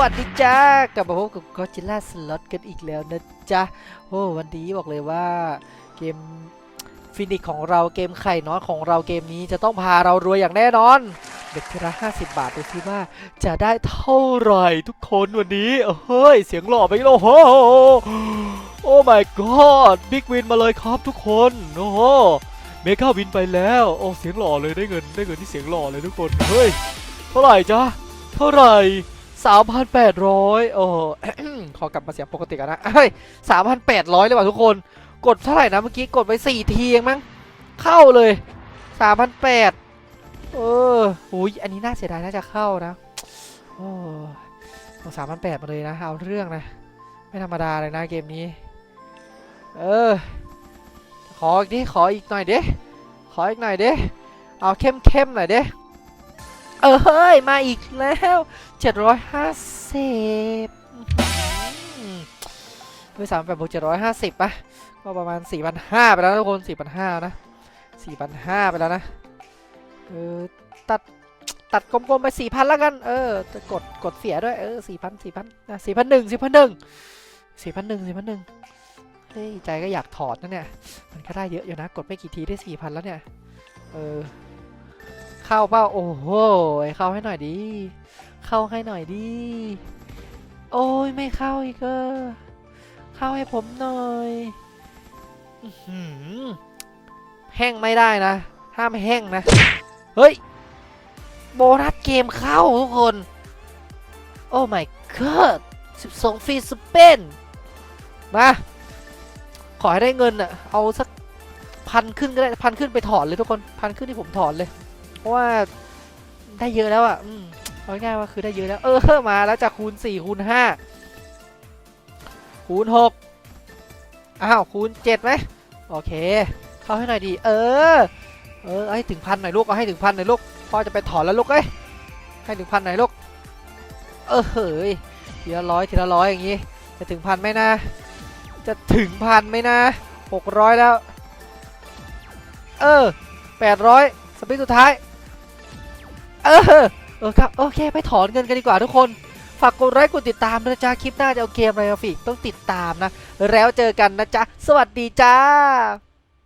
วัสดีจ้ากลับมาพบกับก็จิล่าสล็อตกันอีกแล้วนะจ๊ะโอ้วันนี้บอกเลยว่าเกมฟินิกของเราเกมไข่น้อยของเราเกมนี้จะต้องพาเรารวยอย่างแน่นอน เด็กทีละ50 บาทดูสิว่าจะได้เท่าไหร่ทุกคนวันนี้เฮ้ย เสียงหล่อไปแล้วโอ้โหโอ้ my god บิ๊กวินมาเลยครับทุกคนโอ้โหเมกาวินไปแล้วโอ้เสียงหล่อเลยได้เงินได้เงินที่เสียงหล่อเลยทุกคนเฮ้ยเท่าไหร่จ๊ะเท่าไหร่ 3,800โอ้โหขอกลับมาเสียงปกติกันนะเฮ้ย3,800เลยว่ะทุกคน กดเท่าไหร่นะเมื่อกี้กดไป4ทีเองมั้ง เข้าเลย3,800เอออุ้ยอันนี้น่าเสียดายน่าจะเข้านะโอ้สามพันแปดมาเลยนะ เอาเรื่องนะ ไม่ธรรมดาเลยนะเกมนี้ เออ ขออีกดิ ขออีกหน่อยดิ ขออีกหน่อยดิ เอาเข้มเข้มๆหน่อยดิ เออเฮ้ย มาอีกแล้วเจ็ดร้อยห้าสิบด้วยสามแปดบวกเจ็ดร้อยห้าสิบป่ะ ก็ประมาณสี่พันห้าไปแล้วทุกคนสี่พันห้านะสี่พันห้าไปแล้วนะเออตัดตัดกลมๆไปสี่พันแล้วกัน เออจะกดกดเสียด้วย เออสี่พันสี่พันนะสี่พันหนึ่งสี่พันหนึ่งสี่พันหนึ่งสี่พันหนึ่งเฮ้ยใจก็อยากถอดนะเนี่ย มันก็ได้เยอะอยู่นะ กดไม่กี่ทีได้สี่พันแล้วเนี่ย เออ เข้าเปล่าโอ้โหเข้าให้หน่อยดิเข้าให้หน่อยดิโอ้ยไม่เข้าอีกเออเข้าให้ผมหน่อยอแห้งไม่ได้นะ ห้ามแห้งนะ เฮ้ย โบนัสเกมเข้าทุกคน โอ้ my god 12 ฟรีสเปน มา ขอให้ได้เงินอะเอาสักพันขึ้นก็ได้ พันขึ้นไปถอนเลยทุกคน พันขึ้นที่ผมถอนเลย เพราะว่าได้เยอะแล้วอะอืมเอาง่ายๆว่าคือได้เยอะแล้ว เออมาแล้วจากคูณ4คูณ5คูณ6อ้าวคูณ7ไหมโอเค เข้าให้หน่อยดี เออ เออให้ถึงพันหน่อยลูกเอาให้ถึงพันหน่อยลูกพ่อจะไปถอนแล้วลูกเอ้ยให้ถึงพันหน่อยลูกเออเฮ้ยทีละร้อยทีละร้อยอย่างงี้ จะถึงพันไหมนะ จะถึงพันไหมนะหกร้อยแล้ว เออแปดร้อยสปีดสุดท้าย ออเออครับโอเคไปถอนเงินกันดีกว่าทุกคน ฝากกดไลค์กดติดตามนะจ๊ะคลิปหน้าจะเอาเกมอะไรมาฝากต้องติดตามนะ แล้วเจอกันนะจ๊ะ สวัสดีจ้า